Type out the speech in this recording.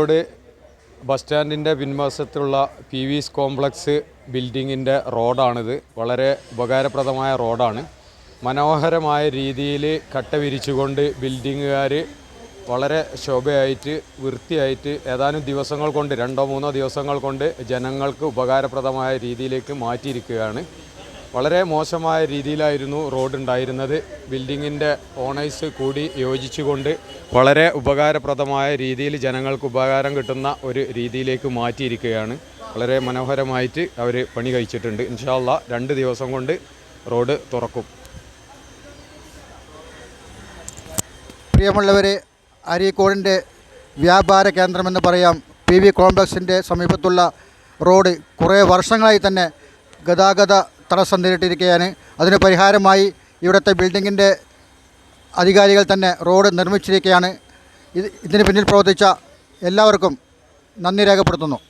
Road bus സ്റ്റാൻഡിന്റെ പിൻവശത്തുള്ള P വിസ് കോംപ്ലക്സ് ബിൽഡിങ്ങിന്റെ റോഡാണിത്. വളരെ ഉപകാരപ്രദമായ റോഡാണ്. മനോഹരമായ രീതിയിൽ കട്ട വിരിച്ചുകൊണ്ട് ബിൽഡിങ്ങുകാർ വളരെ ശോഭയായിട്ട് വൃത്തിയായിട്ട് ഏതാനും ദിവസങ്ങൾ കൊണ്ട് രണ്ടോ മൂന്നോ ദിവസങ്ങൾ കൊണ്ട് ജനങ്ങൾക്ക് ഉപകാരപ്രദമായ രീതിയിലേക്ക് മാറ്റിയിരിക്കുകയാണ്. വളരെ മോശമായ രീതിയിലായിരുന്നു റോഡ് ഉണ്ടായിരുന്നത് ബിൽഡിങ്ങിന്റെ ഓണേഴ്സ് കൂടി യോജിച്ചുകൊണ്ട് വളരെ ഉപകാരപ്രദമായ രീതിയിൽ ജനങ്ങൾക്ക് ഉപകാരം കിട്ടുന്ന ഒരു രീതിയിലേക്ക് മാറ്റിയിരിക്കുകയാണ്. വളരെ മനോഹരമായിട്ട് അവർ പണി കഴിച്ചിട്ടുണ്ട്. ഇൻഷാല്ല രണ്ട് ദിവസം കൊണ്ട് റോഡ് തുറക്കും. പ്രിയമുള്ളവരെ അരീക്കോടിന്റെ വ്യാപാര കേന്ദ്രമെന്ന് പറയാം. പി വി കോംപ്ലക്സിന്റെ സമീപത്തുള്ള റോഡ് കുറേ വർഷങ്ങളായി തന്നെ ഗതാഗത തടസ്സം നേരിട്ടിരിക്കുകയാണ് അതിന് പരിഹാരമായി ഇവിടുത്തെ ബിൽഡിങ്ങിന്റെ അധികാരികൾ തന്നെ റോഡ് നിർമ്മിച്ചിരിക്കുകയാണ് ഇത് ഇതിന് പിന്നിൽ പ്രവർത്തിച്ച എല്ലാവർക്കും നന്ദി രേഖപ്പെടുത്തുന്നു